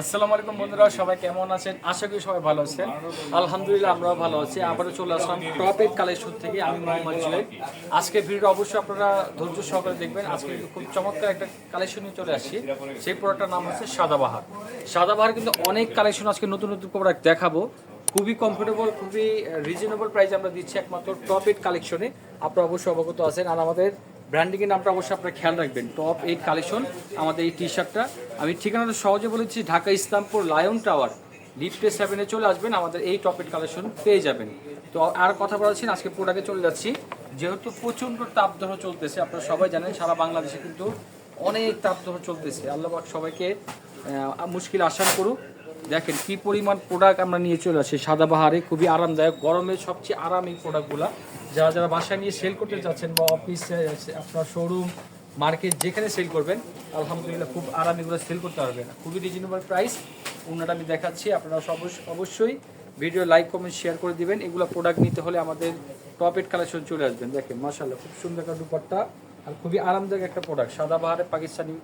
আসসালামু আলাইকুম বন্ধুরা, সবাই কেমন আছেন? আশা করি সবাই ভালো আছেন। আলহামদুলিল্লাহ আমরাও ভালো আছি। আবারও চলে আসলাম টপ এইট কালেকশন থেকে, আমি মোহাম্মদ জুয়েল। আজকে ভিডিও অবশ্যই আপনারা ধৈর্য সহকারে দেখবেন। আজকে খুব চমৎকার একটা কালেকশন নিয়ে চলে আসছি। সেই প্রোডাক্টটার নাম হচ্ছে সাদাবাহার সাদাবাহার কিন্তু অনেক কালেকশন আজকে নতুন নতুন প্রোডাক্ট দেখাবো। খুবই কমফোর্টেবল খুবই রিজনেবল প্রাইসে আমরা দিচ্ছি একমাত্র টপ কালেকশনে আপনারা অবশ্যই অবগত আছেন। আর আমাদের ব্র্যান্ডিংয়ের নামটা অবশ্যই আপনারা খেয়াল রাখবেন। টপ এইট কালেকশন আমাদের এই টি শার্টটা আমি ঠিকানাটা সহজে বলেছি ঢাকা ইসলামপুর লায়ন টাওয়ার। লিফটে সেভেনে চলে আসবেন, আমাদের এই টপ এইট কালেকশন পেয়ে যাবেন। তো আর কথা বলাচ্ছি আজকে প্রোডাক্টে চলে যাচ্ছি। যেহেতু প্রচণ্ড তাপদাহ চলতেছে, আপনারা সবাই জানেন, সারা বাংলাদেশে কিন্তু অনেক তাপদাহ চলতেছে। আল্লাহবাক সবাইকে মুশকিল আসান করুক। দেখেন কি পরিমাণ প্রোডাক্ট আমরা নিয়ে চলে আসি সাদাবাহারে খুবই আরামদায়ক। গরমের সবচেয়ে আরাম এই প্রোডাক্টগুলো যারা যারা বাসায় নিয়ে সেল করতে চাচ্ছেন বা অফিসে আপনার শোরুম মার্কেট যেখানে সেল করবেন, আলহামদুলিল্লাহ খুব আরাম এগুলো সেল করতে পারবেন খুবই রিজনেবল প্রাইস ওনাটা আমি দেখাচ্ছি, আপনারা অবশ্যই ভিডিও লাইক কমেন্ট শেয়ার করে দিবেন। এগুলো প্রোডাক্ট নিতে হলে আমাদের টপ এড কালেকশন চলে আসবেন। দেখেন মাশাল্লাহ খুব সুন্দর একটা দুপাট্টা আর খুবই আরামদায়ক একটা প্রোডাক্ট সাদাবাহারে পাকিস্তানি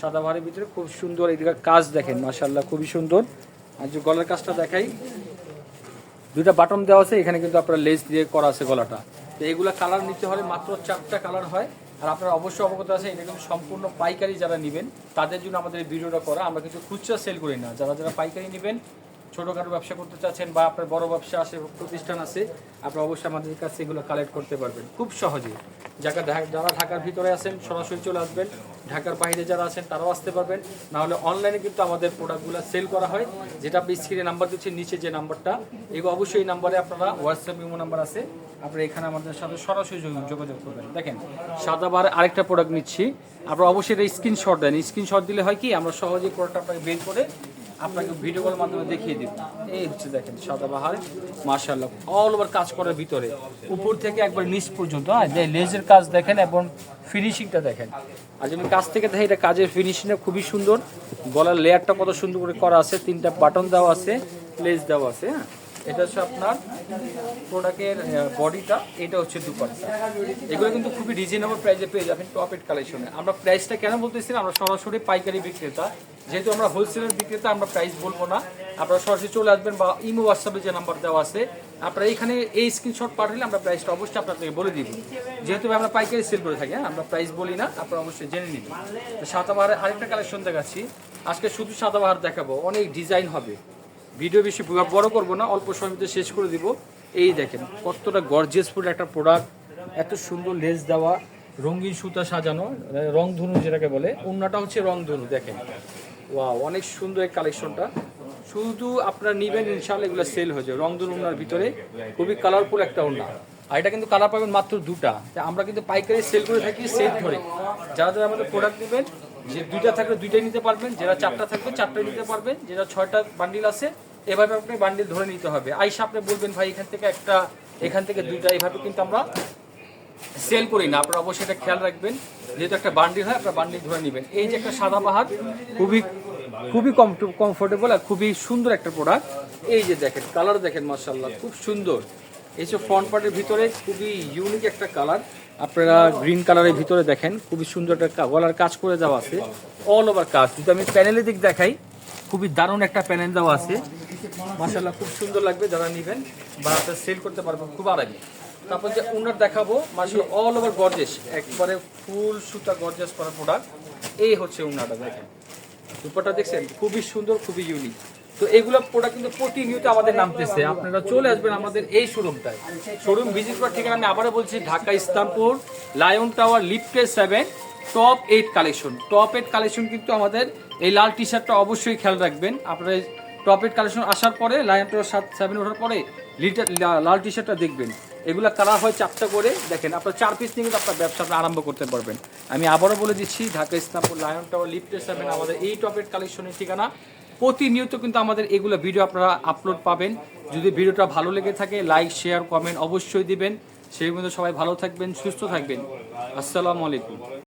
সাদাবাহারের ভিতরে খুব সুন্দর এদিকে কাজ দেখেন মাশাল্লাহ খুবই সুন্দর। আর যে গলার কাজটা দেখাই। দুইটা বাটন দেওয়া আছে, এখানে কিন্তু আপনার লেস দিয়ে করা আছে গলাটা। তো এগুলা কালার নিতে হলে মাত্র চারটা কালার হয়। আর আপনারা অবশ্যই অবগত আছে এটা কিন্তু সম্পূর্ণ পাইকারি যারা নেবেন, তাদের জন্য আমাদের ভিডিওটা করা। আমরা কিছু খুচরা সেল করি না। যারা যারা পাইকারি নেবেন ছোটোখাটো ব্যবসা করতে চাচ্ছেন বা আপনার বড় ব্যবসা আছে, প্রতিষ্ঠান আছে, আপনারা অবশ্যই আমাদের কাছে এগুলো কালেক্ট করতে পারবেন। খুব সহজে। যারা যারা ঢাকার ভিতরে আছেন, সরাসরি চলে আসবেন। ঢাকার বাইরে যারা আছেন, তারাও আসতে পারবেন। না হলে অনলাইনে কিন্তু আমাদের প্রোডাক্টগুলো সেল করা হয়। যেটা আপনি স্ক্রিনে নাম্বার দিচ্ছেন, নিচে যে নাম্বারটা এগুলো অবশ্যই এই নাম্বারে আপনারা হোয়াটসঅ্যাপ ইমো নাম্বার আছে। আপনারা এখানে আমাদের সাথে সরাসরি যোগাযোগ করবেন। দেখেন সাদাবার আরেকটা প্রোডাক্ট নিচ্ছি। আপনারা অবশ্যই এটা স্ক্রিনশট দেন। স্ক্রিনশট দিলে হয় কি, আমরা সহজেই প্রোডাক্ট আপনাকে বের করে আপনাকে ভিডিও কলের মাধ্যমে দেখিয়ে দিব। এই হচ্ছে দেখেন সাদাবাহার মার্শাল্লাহ অল ওভার কাজ করার ভিতরে। উপর থেকে একবার নিচ পর্যন্ত হ্যাঁ যে লেজের কাজ দেখেন এবং ফিনিশিংটা দেখেন। আর যেমন কাছ থেকে দেখেন, এটা কাজের ফিনিশিংটা খুবই সুন্দর। গলার লেয়ারটা কত সুন্দর করে করা আছে, তিনটা বাটন দেওয়া আছে লেজ দেওয়া আছে হ্যাঁ। এটা হচ্ছে আপনার প্রোডাক্টের বডিটা এটা হচ্ছে দুপাট্টা। এগুলো কিন্তু খুবই রিজনেবল প্রাইসে পেয়ে যাবেন টপ এড কালেকশনে আমরা প্রাইসটা কেন বলতেছি আমরা সরাসরি পাইকারি বিক্রেতা। যেহেতু আমরা হোলসেলের বিক্রেতা, আমরা প্রাইস বলব না। আপনারা সরাসরি চলে আসবেন বা ইমো হোয়াটসঅ্যাপে যে নাম্বার দেওয়া আছে, আপনারা এখানে এই স্ক্রিনশট পাঠালে আমরা প্রাইসটা অবশ্যই আপনাদেরকে বলে দিব। যেহেতু আমরা পাইকারি সেল করে থাকি হ্যাঁ আমরা প্রাইস বলি না, আপনারা অবশ্যই জেনে নিন। তো সাতাবাহারের আরেকটা কালেকশন দেখাচ্ছি। আজকে শুধু সাতাবাহার দেখাবো, অনেক ডিজাইন হবে। ভিডিও বেশি বড় করব না, অল্প মধ্যে শেষ করে দিব। এই দেখেন, কতটা গর্জিয়াস ফুল একটা প্রোডাক্ট এত সুন্দর লেস দেওয়া, রঙিন সুতা সাজানো, রং ধনু যেটাকে বলে অন্যটা হচ্ছে রং ধনু, দেখেন। ওয়াও অনেক সুন্দর এই কালেকশনটা শুধু আপনারা নিবেন ইনশাল্লাহ এগুলো সেল হয়ে যাবে। রং ধনু ওনার ভিতরে খুবই কালারফুল একটা ওনা আর এটা কিন্তু কালার পাবেন মাত্র দুটা। আমরা কিন্তু পাইকারি সেল করে থাকি সেট ধরে। যারা যারা আমাদের প্রোডাক্ট নেবেন, যে দুইটা থাকলে দুইটাই নিতে পারবেন যেটা চারটা থাকবে চারটাই নিতে পারবেন। যেটা ছয়টা বান্ডিল আছে, এভাবে আপনি বান্ডিল ধরে নিতে হবে। আইসা আপনি বলবেন, ভাই, এখান থেকে একটা, এখান থেকে দুইটা। এইভাবে কিন্তু আমরা সেল করি না, আপনারা অবশ্যই এটা খেয়াল রাখবেন। যেহেতু একটা বান্ডিল হয়, আপনারা বান্ডিল ধরে নেবেন। এই যে একটা সাদা পাহাড় খুবই খুবই কম কমফোর্টেবল আর খুবই সুন্দর একটা প্রোডাক্ট এই যে দেখেন কালার দেখেন মার্শাল্লাহ খুব সুন্দর। এই যে ফ্রন্ট পার্টের ভিতরে খুবই ইউনিক একটা কালার আপনারা গ্রিন কালারের ভিতরে দেখেন, খুবই সুন্দর একটা গলার কাজ করে দেওয়া আছে। অল ওভার কাজ। যদি আমি প্যানেলের দিক দেখাই, খুবই দারুণ একটা প্যানেল দেওয়া আছে। মার্শাল্লাহ খুব সুন্দর লাগবে যারা নেবেন বা সেল করতে পারবেন, খুব আরামে। তারপর যে উনার দেখাবো মার্শাল্লাহ অল ওভার গর্জেস একবারে ফুল সুতা গর্জেস করা প্রোডাক্ট এই হচ্ছে উনাটা, দেখেন। দুপাটা দেখছেন? খুবই সুন্দর, খুবই ইউনিক তো এগুলো প্রোডাক্ট কিন্তু প্রতিনিয়ত আমাদের নামতেছে। আপনারা চলে আসবেন আমাদের এই শোরুমটায় শোরুম ভিজিট করার ঠিকানা আমি আবারও বলছি, ঢাকা, ইসলামপুর লায়ন টাওয়ার লিফটে seven top eight collection top eight collection কিন্তু আমাদের এই লাল টি শার্টটা অবশ্যই খেয়াল রাখবেন। আপনারা টপ এইট কালেকশন আসার পরে লায়ন টাওয়ার সাত সেভেন ওঠার পরে লিটার লাল টি শার্টটা দেখবেন। এগুলো কালার হয় চারটা করে। দেখেন, আপনার চার পিস নিয়ে কিন্তু আপনার ব্যবসা আপনি আরম্ভ করতে পারবেন। আমি আবারও বলে দিচ্ছি, ঢাকা ইসলামপুর লায়ন টাওয়ার লিফটে সেভেন আমাদের এই টপের কালেকশনের ঠিকানা। প্রতিনিয়ত কিন্তু আমাদের এগুলো ভিডিও আপনারা আপলোড পাবেন। যদি ভিডিওটা ভালো লেগে থাকে লাইক শেয়ার কমেন্ট অবশ্যই দিবেন। সেই মধ্যে সবাই ভালো থাকবেন, সুস্থ থাকবেন। আসসালামু আলাইকুম।